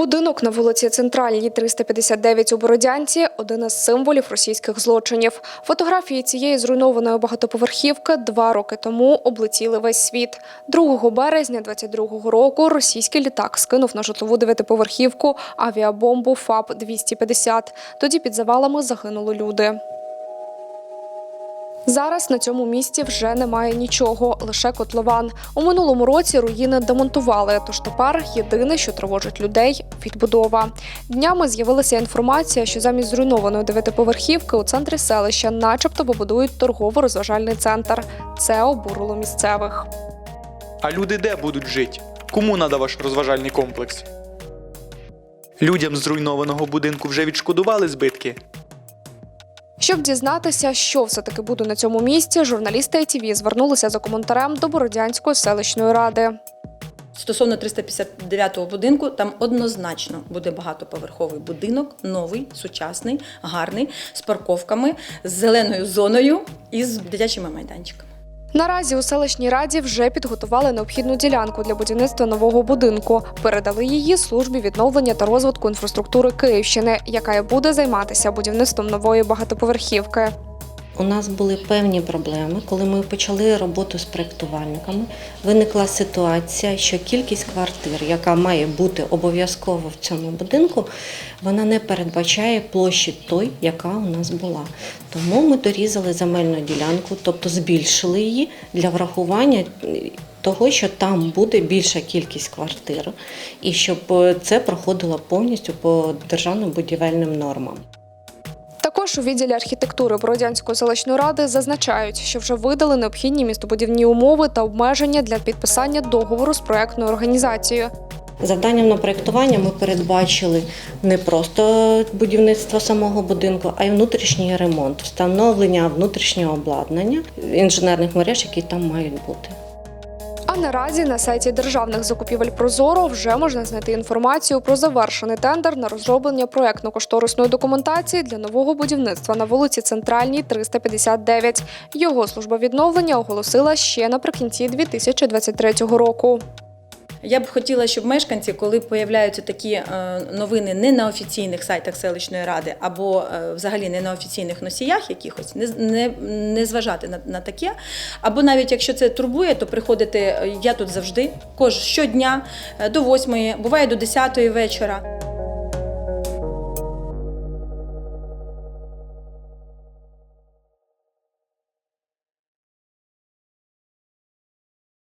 Будинок на вулиці Центральній 359 у Бородянці один із символів російських злочинів. Фотографії цієї зруйнованої багатоповерхівки два роки тому облетіли весь світ. 2 березня 22-го року російський літак скинув на житлову дев'ятиповерхівку авіабомбу ФАП-250. Тоді під завалами загинули люди. Зараз на цьому місці вже немає нічого, лише котлован. У минулому році руїни демонтували, тож тепер єдине, що тривожить людей відбудова. Днями з'явилася інформація, що замість зруйнованої дев'ятиповерхівки у центрі селища, начебто, побудують торгово-розважальний центр. Це обурило місцевих. А люди де будуть жити? Кому надо ваш розважальний комплекс? Людям зруйнованого будинку вже відшкодували збитки. Щоб дізнатися, що все-таки буде на цьому місці, журналісти ITV звернулися за коментарем до Бородянської селищної ради. Стосовно 359-го будинку, там однозначно буде багатоповерховий будинок, новий, сучасний, гарний, з парковками, з зеленою зоною і з дитячими майданчиками. Наразі у селищній раді вже підготували необхідну ділянку для будівництва нового будинку. Передали її службі відновлення та розвитку інфраструктури Київщини, яка буде займатися будівництвом нової багатоповерхівки. У нас були певні проблеми, коли ми почали роботу з проєктувальниками. Виникла ситуація, що кількість квартир, яка має бути обов'язково в цьому будинку, вона не передбачає площі той, яка у нас була. Тому ми дорізали земельну ділянку, тобто збільшили її для врахування. Того, що там буде більша кількість квартир, і щоб е, це проходило повністю по державним будівельним нормам. Також у відділі архітектури Бородянської селищної ради зазначають, що вже видали необхідні містобудівні умови та обмеження для підписання договору з проектною організацією. Завданням на проєктування ми передбачили не просто будівництво самого будинку, а й внутрішній ремонт, встановлення внутрішнього обладнання інженерних мереж, які там мають бути. А наразі на сайті державних закупівель Прозоро вже можна знайти інформацію про завершений тендер на розроблення проектно-кошторисної документації для нового будівництва на вулиці Центральній 359. Його служба відновлення оголосила ще наприкінці 2023 року. Я б хотіла, щоб мешканці, коли появляються такі е, новини не на офіційних сайтах селищної ради або е, взагалі не на офіційних носіях якихось, не, не, не зважати на, на таке. Або навіть якщо це турбує, то приходити е, я тут завжди, кож щодня до 8, буває до 10 вечора.